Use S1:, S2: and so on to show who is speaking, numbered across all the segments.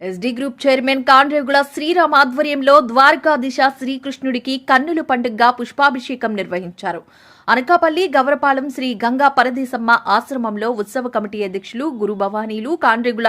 S1: SD group chairman Kandregula Sriram ఆధ్వర్యంలో ద్వారకాదిశ శ్రీకృష్ణుడికి కన్నుల పండుగగా పుష్పాభిషేకం నిర్వహించారు. అనకాపల్లి గవరపాలెం శ్రీ గంగా పరదేశమ్మ ఆశ్రమంలో ఉత్సవ కమిటీ అధ్యక్షులు గురు భవానీలు కాండ్రిగుల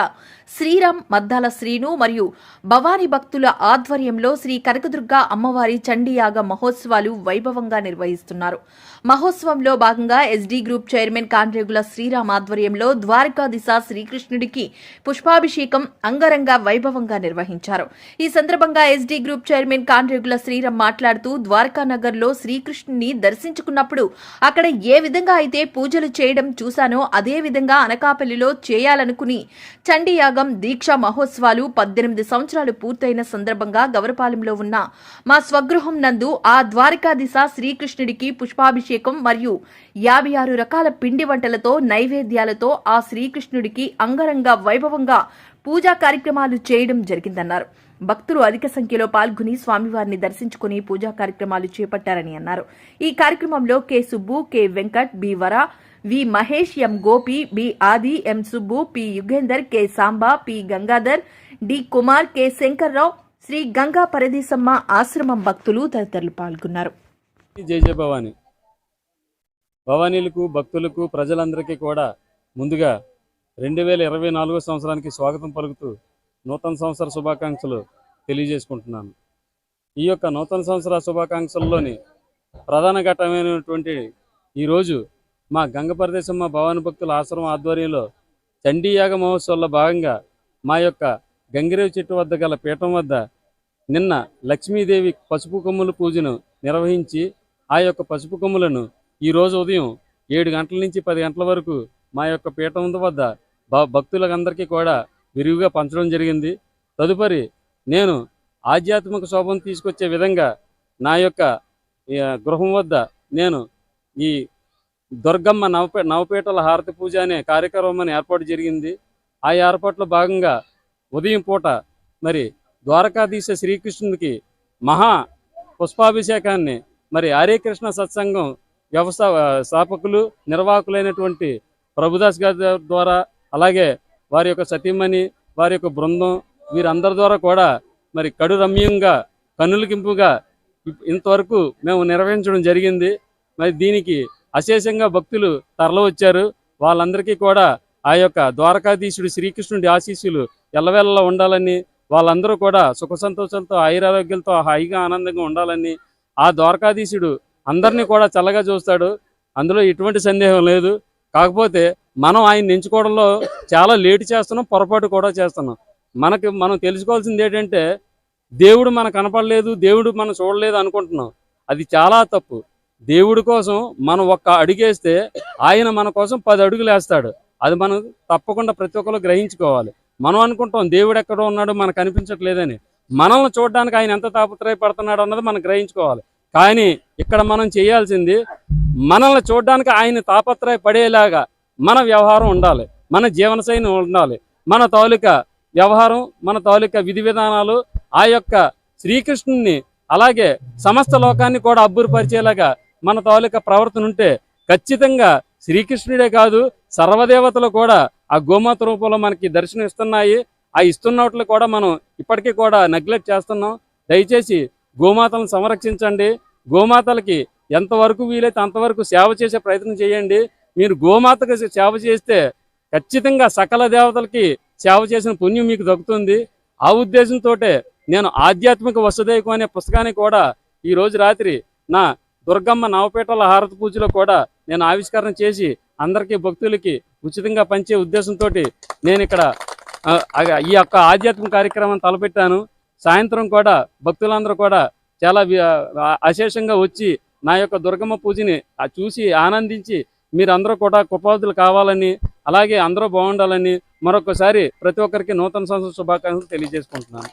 S1: శ్రీరామ్ మద్దాల శ్రీను మరియు భవానీ భక్తుల ఆధ్వర్యంలో శ్రీ కనకదుర్గ అమ్మవారి చండీయాగ మహోత్సవాలు వైభవంగా నిర్వహిస్తున్నారు. మహోత్సవంలో భాగంగా SD group chairman Kandrigula Sriram ఆధ్వర్యంలో ద్వారకా దిశ శ్రీకృష్ణుడికి పుష్పాభిషేకం అంగరంగ వైభవంగా నిర్వహించారు. ఈ సందర్భంగా SD group chairman Kandrigula Sriram మాట్లాడుతూ ద్వారకానగర్లో శ్రీకృష్ణుని దర్శించుకున్నప్పుడు అక్కడ ఏ విధంగా అయితే పూజలు చేయడం చూశానో అదే విధంగా అనకాపల్లిలో చేయాలనుకుని చండీయాగం దీక్షా మహోత్సవాలు పద్దెనిమిది సంవత్సరాలు పూర్తయిన సందర్భంగా గవరపాలెంలో ఉన్న మా స్వగృహం నందు ఆ ద్వారకాదిశ శ్రీకృష్ణుడికి పుష్పాభిషేకం మరియు యాభై ఆరు రకాల పిండి వంటలతో నైవేద్యాలతో ఆ శ్రీకృష్ణుడికి అంగరంగ వైభవంగా పూజా కార్యక్రమాలు చేయడం జరిగిందన్నారు. భక్తులు అధిక సంఖ్యలో పాల్గొని స్వామివారిని దర్శించుకుని పూజా కార్యక్రమాలు చేపట్టారని అన్నారు. ఈ కార్యక్రమంలో K Subbu K Venkat B Vara V Mahesh M Gopi B Adi M Subbu P Yugender K Samba P Gangadhar D Kumar K Shankar Rao Sri Ganga Paradesamma ఆశ్రమం భక్తులు తదితరులు పాల్గొన్నారు.
S2: జై జయ భవాని. భవానీలకు భక్తులకు ప్రజలందరికీ కూడా ముందుగా రెండు వేల ఇరవై నాలుగో సంవత్సరానికి స్వాగతం పలుకుతూ నూతన సంవత్సర శుభాకాంక్షలు తెలియజేసుకుంటున్నాను. ఈ యొక్క నూతన సంవత్సర శుభాకాంక్షల్లోని ప్రధాన ఘట్టమైనటువంటి ఈరోజు మా గంగపరదేశమ్మ భవాని భక్తుల ఆశ్రమం ఆధ్వర్యంలో చండీయాగ మహోత్సవంలో భాగంగా మా యొక్క గంగిరేవి చెట్టు వద్ద గల పీఠం వద్ద నిన్న లక్ష్మీదేవి పసుపు కొమ్ముల పూజను నిర్వహించి ఆ యొక్క పసుపు కొమ్ములను ఈ రోజు ఉదయం ఏడు గంటల నుంచి పది గంటల వరకు మా యొక్క పీఠం వద్ద భక్తులందరికీ కూడా విరివిగా పంచడం జరిగింది. తదుపరి నేను ఆధ్యాత్మిక శోభను తీసుకొచ్చే విధంగా నా యొక్క గృహం వద్ద నేను ఈ దుర్గమ్మ నవపే నవపీటల హారతి పూజ అనే కార్యక్రమం ఏర్పాటు జరిగింది. ఆ ఏర్పాట్లో భాగంగా ఉదయం పూట మరి ద్వారకాధీశ శ్రీకృష్ణుడికి మహా పుష్పాభిషేకాన్ని మరి హరే కృష్ణ సత్సంగం వ్యవస్థ స్థాపకులు నిర్వాహకులైనటువంటి ప్రభుదాస్ గారి ద్వారా అలాగే వారి యొక్క సతీమణి వారి యొక్క బృందం వీరందరి ద్వారా కూడా మరి కడు రమ్యంగా కన్నులకింపుగా ఇంతవరకు మేము నిర్వహించడం జరిగింది. మరి దీనికి అశేషంగా భక్తులు తరలి వచ్చారు. వాళ్ళందరికీ కూడా ఆ యొక్క ద్వారకాధీశుడు శ్రీకృష్ణుడి ఆశీస్సులు ఎల్లవెల్లా ఉండాలని వాళ్ళందరూ కూడా సుఖ సంతోషాలతో ఆయురారోగ్యాలతో హాయిగా ఆనందంగా ఉండాలని ఆ ద్వారకాధీశుడు అందరినీ కూడా చల్లగా చూస్తాడు. అందులో ఎటువంటి సందేహం లేదు. కాకపోతే మనం ఆయన ఎంచుకోవడంలో చాలా లేటు చేస్తున్నాం పొరపాటు కూడా చేస్తున్నాం. మనకి మనం తెలుసుకోవాల్సింది ఏంటంటే దేవుడు మన కనపడలేదు దేవుడు మనం చూడలేదు అనుకుంటున్నాం. అది చాలా తప్పు. దేవుడి కోసం మనం ఒక్క అడుగేస్తే ఆయన మన కోసం పది అడుగులు వేస్తాడు. అది మనం తప్పకుండా ప్రతి ఒక్కరు గ్రహించుకోవాలి. మనం అనుకుంటాం దేవుడు ఎక్కడో ఉన్నాడు మనకు కనిపించట్లేదని మనల్ని చూడడానికి ఆయన ఎంత తాపత్రయపడుతున్నాడు అన్నది మనం గ్రహించుకోవాలి. కానీ ఇక్కడ మనం చేయాల్సింది మనల్ని చూడడానికి ఆయన తాపత్రయ పడేలాగా మన వ్యవహారం ఉండాలి మన జీవనశైలి ఉండాలి. మన తాలూకా వ్యవహారం మన తాలూకా విధి విధానాలు ఆ యొక్క శ్రీకృష్ణుని అలాగే సమస్త లోకాన్ని కూడా అబ్బురుపరిచేలాగా మన తాలూకా ప్రవర్తన ఉంటే ఖచ్చితంగా శ్రీకృష్ణుడే కాదు సర్వదేవతలు కూడా ఆ గోమాత రూపంలో మనకి దర్శనం ఇస్తున్నాయి. ఆ ఇస్తున్నట్లు కూడా మనం ఇప్పటికీ కూడా నెగ్లెక్ట్ చేస్తున్నాం. దయచేసి గోమాతలను సంరక్షించండి. గోమాతలకి ఎంతవరకు వీలైతే అంతవరకు సేవ చేసే ప్రయత్నం చేయండి. మీరు గోమాతకు సేవ చేస్తే ఖచ్చితంగా సకల దేవతలకి సేవ చేసిన పుణ్యం మీకు దక్కుతుంది. ఆ ఉద్దేశంతో నేను ఆధ్యాత్మిక వసుదైకం అనే పుస్తకాన్ని కూడా ఈ రోజు రాత్రి నా దుర్గమ్మ నవపేటల హారతి పూజలో కూడా నేను ఆవిష్కరణ చేసి అందరికీ భక్తులకి ఉచితంగా పంచే ఉద్దేశంతో నేను ఇక్కడ ఈ యొక్క ఆధ్యాత్మిక కార్యక్రమం తలపెట్టాను. సాయంత్రం కూడా భక్తులందరూ కూడా చాలా అశేషంగా వచ్చి నా యొక్క దుర్గమ్మ పూజని చూసి ఆనందించి మీరందరూ కూడా కుపాధులు కావాలని అలాగే అందరూ బాగుండాలని మరొకసారి ప్రతి ఒక్కరికి నూతన సంవత్సర శుభాకాంక్షలు తెలియజేసుకుంటున్నాను.